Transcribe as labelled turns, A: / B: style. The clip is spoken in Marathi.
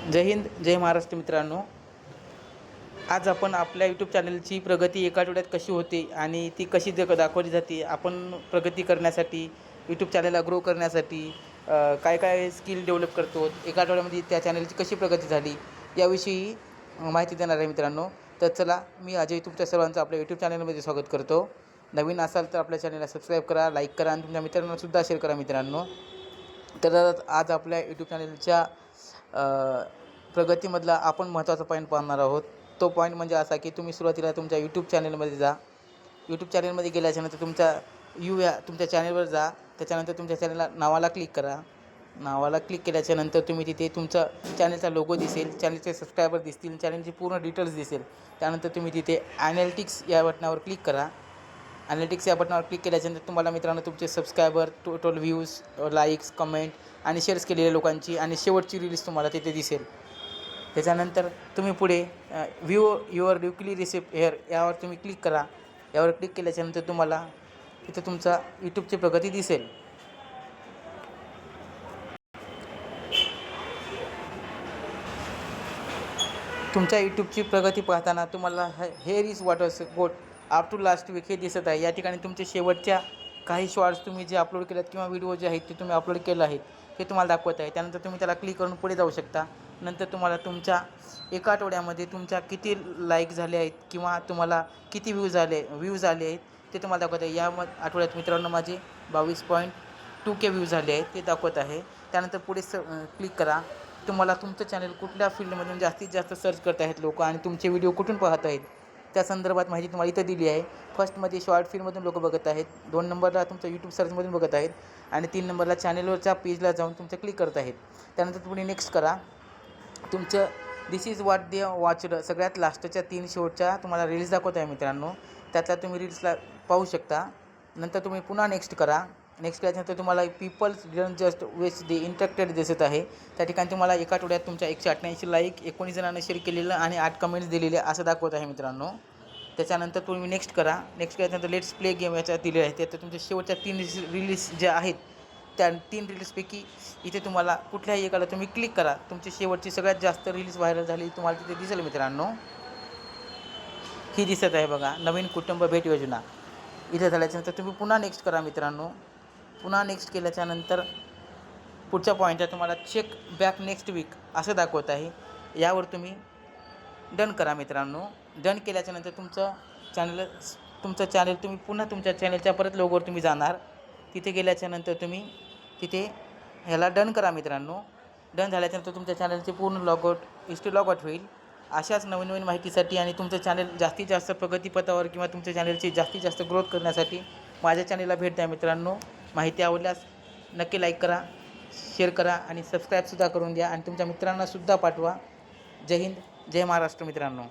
A: जय हिंद जय महाराष्ट्र मित्रांनो. आज आपण आपल्या यूट्यूब चॅनलची प्रगती एका आठवड्यात कशी होते आणि ती कशी जग दाखवली जाते आपण प्रगती करण्यासाठी यूट्यूब चॅनलला ग्रो करण्यासाठी काय काय स्किल डेव्हलप करतो एका आठवड्यामध्ये त्या चॅनलची कशी प्रगती झाली याविषयी माहिती देणार आहे मित्रांनो. तर चला मी अजय तुमच्या सर्वांचं आपल्या यूट्यूब चॅनलमध्ये स्वागत करतो. नवीन असाल तर आपल्या चॅनलला सबस्क्राईब करा लाईक करा आणि तुमच्या मित्रांनासुद्धा शेअर करा मित्रांनो. तर आज आपल्या यूट्यूब चॅनलच्या प्रगतीमधला आपण महत्त्वाचा पॉईंट पाहणार आहोत. तो पॉईंट म्हणजे असा की तुम्ही सुरुवातीला तुमच्या यूट्यूब चॅनलमध्ये जा. यूट्यूब चॅनलमध्ये गेल्याच्यानंतर तुमच्या यू या तुमच्या चॅनलवर जा. त्याच्यानंतर तुमच्या चॅनलला नावाला क्लिक करा. नावाला क्लिक केल्याच्यानंतर तुम्ही तिथे तुमचा चॅनलचा लोगो दिसेल. चॅनलचे सबस्क्रायबर दिसतील. चॅनलची पूर्ण डिटेल्स दिसेल. त्यानंतर तुम्ही तिथे ॲनालिटिक्स या बटनावर क्लिक करा. ॲनालिटिक्स या बटनावर क्लिक केल्याच्यानंतर तुम्हाला मित्रांनो तुमचे subscriber total views likes comment आणि शेअर्स केलेल्या लोकांची आणि शेवटची रिलीज तुम्हाला तिथे दिसेल. त्याच्यानंतर तुम्ही पुढे view your weekly receipt here यावर तुम्ही क्लिक करा. यावर क्लिक केल्याच्यानंतर तुम्हाला तिथे तुमचा यूट्यूबची प्रगती दिसेल. तुमच्या यूट्यूबची प्रगती पाहताना तुम्हाला here is what's got up to last week हे दिसत आहे. या ठिकाणी तुमचे शेवटच्या काही शॉर्ट्स तुम्ही जे अपलोड केलेत किंवा व्हिडिओ जे आहेत ते तुम्ही अपलोड केलं आहेत ते तुम्हाला दाखवत आहे. त्यानंतर तुम्ही त्याला क्लिक करून पुढे जाऊ शकता. नंतर तुम्हाला तुमच्या एका आठवड्यामध्ये तुमच्या किती लाईक झाले आहेत किंवा तुम्हाला किती व्ह्यूज आले व्ह्यूज आले आहेत ते तुम्हाला दाखवत आहे. या म आठवड्यात मित्रांनो माझे बावीस पॉईंट टू के व्ह्यूज झाले आहेत ते दाखवत आहे. त्यानंतर पुढे स क्लिक करा. तुम्हाला तुमचं चॅनल कुठल्या फील्डमधून जास्तीत जास्त सर्च करत आहेत लोक आणि तुमचे व्हिडिओ कुठून पाहत आहेत त्या संदर्भात माहिती तुम्हाला इथं दिली आहे. फर्स्टमध्ये शॉर्ट फिल्ममधून लोक बघत आहेत. दोन नंबरला तुमचं यूट्यूब सर्चमधून बघत आहेत. आणि तीन नंबरला चॅनलवरच्या पेजला जाऊन तुमचं क्लिक करत आहेत. त्यानंतर तुम्ही नेक्स्ट करा. तुमचं this is what they watched सगळ्यात लास्टच्या तीन शेवटच्या तुम्हाला रील्स दाखवत आहे मित्रांनो. त्यातल्या तुम्ही रील्सला पाहू शकता. नंतर तुम्ही पुन्हा नेक्स्ट करा. नेक्स्ट केल्यानंतर तुम्हाला peoples done just west they interacted दिसत आहे. त्या ठिकाणी तुम्हाला एका आठवड्यात तुमच्या एकशे अठ्ठ्याऐंशी लाईक एकोणीस जणांना शेअर केलेलं आणि आठ कमेंट्स दिलेले असं दाखवत आहे मित्रांनो. त्याच्यानंतर तुम्ही नेक्स्ट करा. नेक्स्ट केल्यानंतर लेट्स प्ले गेम याच्यात दिले आहे. त्यात तुमच्या शेवटच्या तीन रिलीज ज्या आहेत त्या तीन रिलीजपैकी इथे तुम्हाला कुठल्याही एकाला तुम्ही क्लिक करा. तुमची शेवटची सगळ्यात जास्त रिलीज व्हायरल झाली तुम्हाला तिथे दिसेल मित्रांनो. ही दिसत आहे बघा नवीन कुटुंब भेट योजना. इथे झाल्याच्यानंतर तुम्ही पुन्हा नेक्स्ट करा मित्रांनो. पुन्हा नेक्स्ट केल्याच्यानंतर पुढच्या पॉईंटला तुम्हाला चेक बॅक नेक्स्ट वीक असं दाखवत आहे. यावर तुम्ही डन करा मित्रांनो. डन केल्याच्यानंतर तुमचं चॅनल तुमचं चॅनल तुम्ही पुन्हा तुमच्या चॅनलच्या परत लोगोवर तुम्ही जाणार. तिथे गेल्याच्यानंतर तुम्ही तिथे ह्याला डन करा मित्रांनो. डन झाल्याच्यानंतर तुमच्या चॅनलचे पूर्ण लॉगआउट हिस्ट्री लॉगआउट होईल. अशाच नवीन नवीन माहितीसाठी आणि तुमचं चॅनल जास्तीत जास्त प्रगतीपथावर किंवा तुमच्या चॅनलची जास्तीत जास्त ग्रोथ करण्यासाठी माझ्या चॅनलला भेट द्या मित्रांनो. माहिती आवडल्यास नक्की लाईक करा शेअर करा आणि सबस्क्राईबसुद्धा करून द्या. आणि तुमच्या मित्रांनासुद्धा पाठवा. जय हिंद जय महाराष्ट्र मित्रांनो.